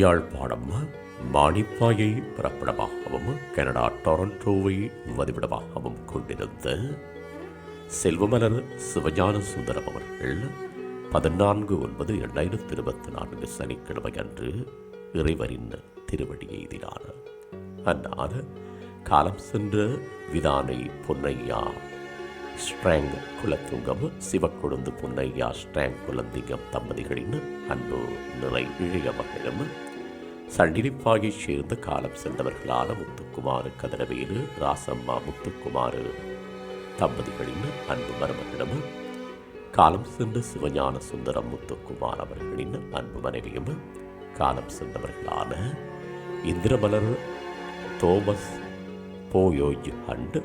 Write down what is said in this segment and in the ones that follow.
Yazhpanam மாணிப்பாயை பிறப்பிடமாகவும் Canada டொரண்டோவை வதிவிடமாகவும் கொண்டிருந்த செல்வமலர் சிவஞான சுந்தரம் அவர்கள் பதினான்கு ஒன்பது இரண்டாயிரத்தி இருபத்தி நான்கு சனிக்கிழமை அன்று இறைவரின் திருவடி எய்தினார். அன்னார் காலம் சென்ற விதானை பொன்னையா ஸ்ட்ராங் குலத்துங்கம் சிவக்கொழுந்து பொன்னையா ஸ்ட்ராங் குலந்திங்கம் தம்பதிகளின் அன்பு நிறை இழைய மகளும். சண்டினிப்பாயைச் சேர்ந்த காலம் சென்றவர்களான முத்துக்குமார் கதிரவேலு ராசம்மா முத்துக்குமார் தம்பதிகளின் அன்பு மருமகளும். காலம் சென்ற சிவஞான சுந்தரம் முத்துக்குமார் அவர்களின் அன்பு மனைவியும். காலம் சென்றவர்களான இந்திரமலர் தோமஸ் போயோஜ் அண்டு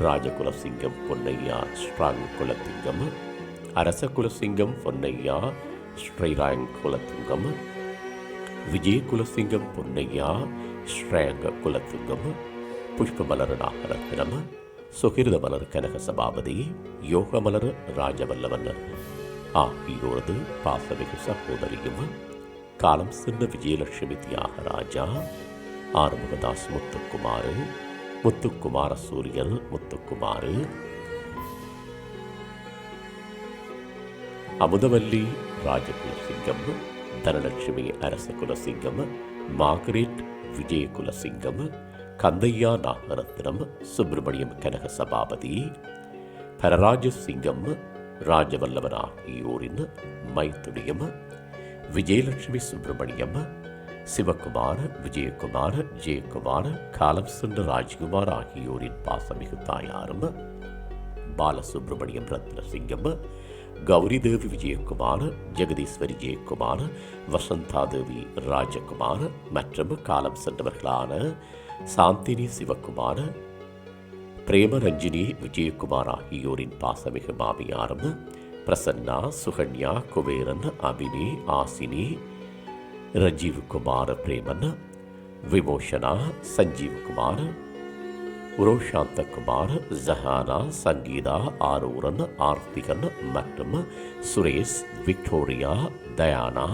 ராஜகுலசிங்கம் பொன்னையா ஸ்ட்ராங் குலத்திங்கம் அரச குலசிங்கம் பொன்னையா ஸ்ரீராங் குலத்துங்கம் விஜய குலசிங்கம் பொன்னையா ஸ்ரேங்க குலத்துங்கம் புஷ்பமலர் நாகரத்னம் சுகிருத மலர் கனக சபாபதி யோகமலர் ராஜவல்லவன் ஆகியோரது பாசமிகு சகோதரியும். காலம் சென்ற விஜயலட்சுமி தியாகராஜா ஆறுமுகதாஸ் முத்துக்குமார் முத்துக்குமார சூரியன் முத்துக்குமார். அமுதவல்லி ராஜகுலசிங்கம் தனலட்சுமி அரச குலசிங்கம் மார்கரேட் விஜயகுலசிங்கம் கந்தையா நாகரத்னம் சுப்பிரமணியம் கனக சபாபதி பரராஜ சிங்கம் ராஜவல்லவன் ஆகியோரின் மைத்துனியம் விஜயலட்சுமி சுப்பிரமணியம் சிவகுமார் விஜயகுமார் ஜெயக்குமார் காலம் சென்ற ராஜ்குமார் ஆகியோரின் பாசமிகு தாயாரும் பாலசுப்ரமணியம் ரத்னசிங்கம் கௌரி தேவி விஜயகுமார் ஜெகதீஸ்வரி ஜெயக்குமார் வசந்தா தேவி ராஜகுமார் மற்றும் காலம் சென்றவர்களான சாந்தினி சிவகுமார் பிரேமரஞ்சினி விஜயகுமார் ஆகியோரின் பாசமிகு மாமியாரும் பிரசன்னா சுகன்யா குபேரன் அபினி ஆசினி ரஜீவ் குமார் பிரேமன் விமோஷனா சஞ்சீவ் குமார் உரோஷாந்த குமார் ஜஹானா சங்கீதா ஆரூரன் ஆர்த்திகன் மற்றும் சுரேஷ் விக்டோரியா தயானா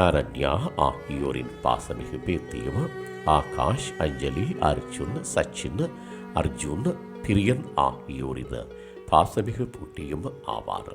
ஆரண்யா ஆகியோரின் பாசமிகு பேத்தியும் ஆகாஷ் அஞ்சலி அர்ஜுன் சச்சின் அர்ஜுன் பிரியன் ஆகியோரின் பாசமிகு பூட்டியும் ஆவார்